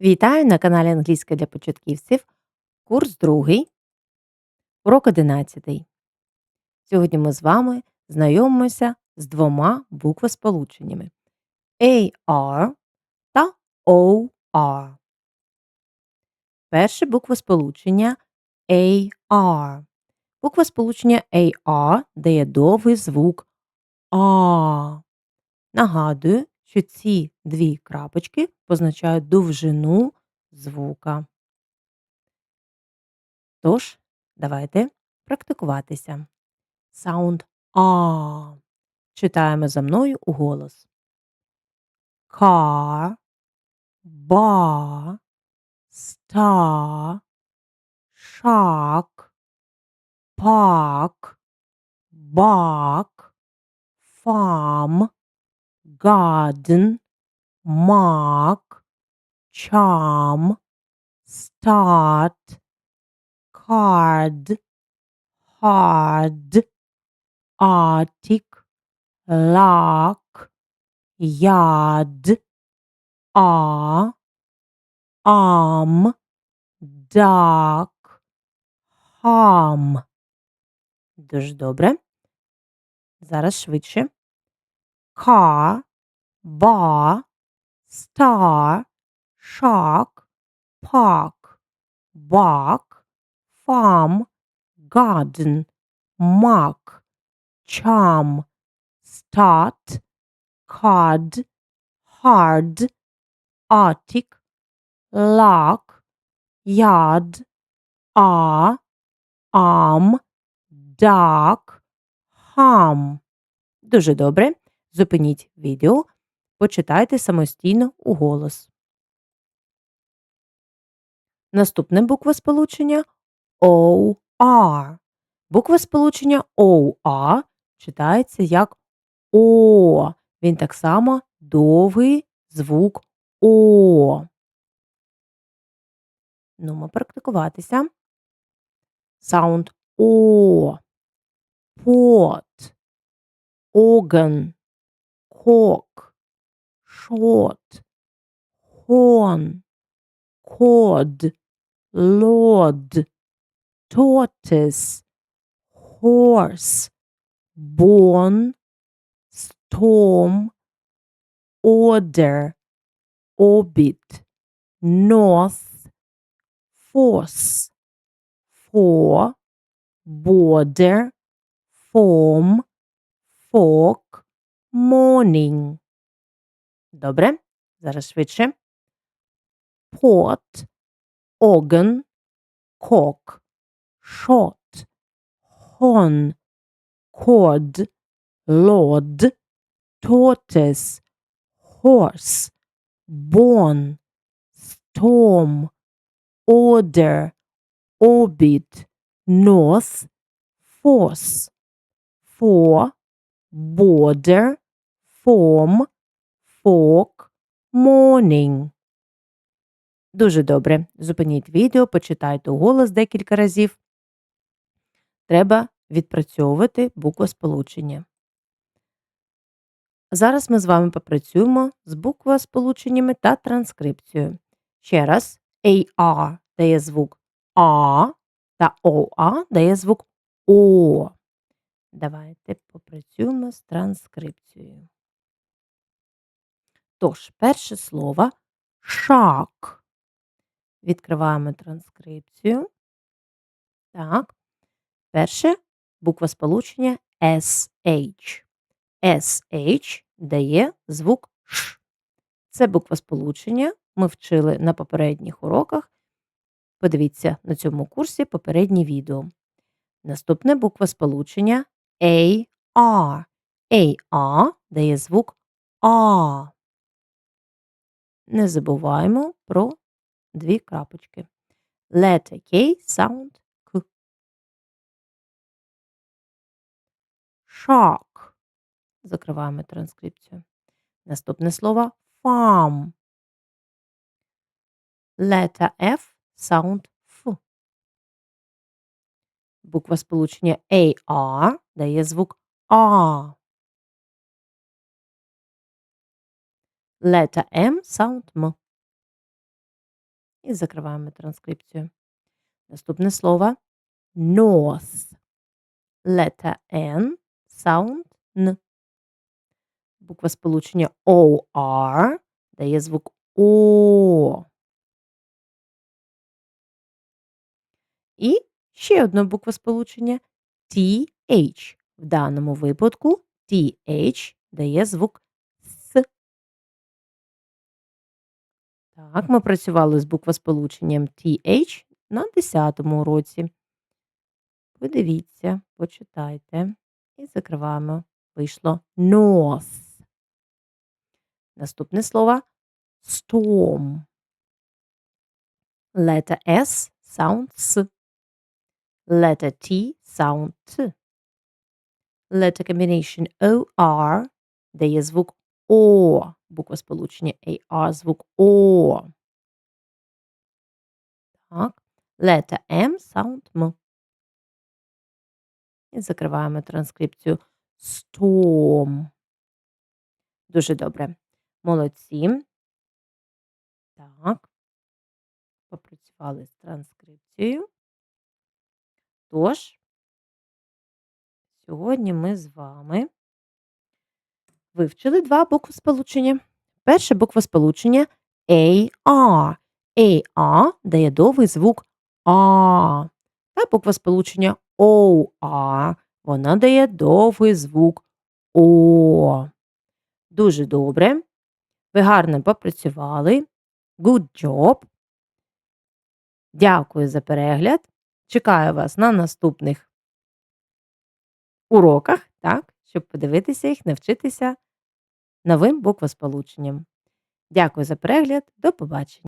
Вітаю на каналі Англійська для початківців. Курс другий, урок 11. Сьогодні ми з вами знайомимося з двома буквосполученнями AR та OR. Перше буквосполучення AR. Буквосполучення AR дає довгий звук А. Нагадую, що ці дві крапочки позначають довжину звука. Тож, давайте практикуватися. Sound А. Читаємо за мною у голос. Car, bar, star, shark, park, bark, farm, garden, mark, charm, start, card, hard, arctic, lark, yard, are, arm, dark, harm. Дуже добре. Зараз швидше. Car, bar, star, shark, park, bark, farm, garden, mark, charm, start, card, hard, arctic, lark, yard, are, arm, dark, harm. Дуже добре. Зупиніть відео, почитайте самостійно у голос. Наступне буквосполучення OR. Буквосполучення OR читається як О. Він так само довгий звук О. Нумо практикуватися. Sound О. Pot. Organ. Cork. Short. Horn. Cord. Lord. Tortoise. Horse. Born. Storm. Order. Orbit. North. Force. For. Border. Form. Fork. Morning. Добре. Зараз швидше. Pot. Organ. Cock. Shot. Horn. Cord. Lord. Tortoise. Horse. Born. Storm. Order. Orbit. North. Force. For. Border. Form. Fork. Morning. Дуже добре. Зупиніть відео, почитайте голос декілька разів. Треба відпрацьовувати буквосполучення. Зараз ми з вами попрацюємо з буквосполученнями та транскрипцією. Ще раз, AR дає звук А та ОА дає звук О. Давайте попрацюємо з транскрипцією. Тож, перше слово шак. Відкриваємо транскрипцію. Так. Перше буква сполучення SH. SH дає звук Ш. Це буква сполучення. Ми вчили на попередніх уроках. Подивіться на цьому курсі попереднє відео. Наступне буква сполучення AR. AR дає звук А. Не забуваємо про дві крапочки. Letter K sound К. Shark. Закриваємо транскрипцію. Наступне слово farm. Letter F sound F. Буква сполучення AR дає звук А. Letter M sound М. І закриваємо транскрипцію. Наступне слово north. Letter N, sound N. Буква сполучення OR дає звук О. І ще одна буква сполучення TH. В даному випадку TH дає звук Так, ми працювали з буквосполученням TH на 10 уроці. Подивіться, почитайте і закриваємо. Вийшло north. Наступне слово storm. Letter S sound S. Letter T sound T. Letter combination OR дає звук О. Буква сполучення AR звук О. Так. Letter M sound M. І закриваємо транскрипцію storm. Дуже добре. Молодці. Так. Попрацювали з транскрипцією. Тож, сьогодні ми з вами вивчили два буквосполучення. Перше буквосполучення AR. AR дає довгий звук А. Та буквосполучення OR. Вона дає довгий звук О. Дуже добре. Ви гарно попрацювали. Good job. Дякую за перегляд. Чекаю вас на наступних уроках, так, щоб подивитися їх, навчитися новим буквосполученням. Дякую за перегляд. До побачення.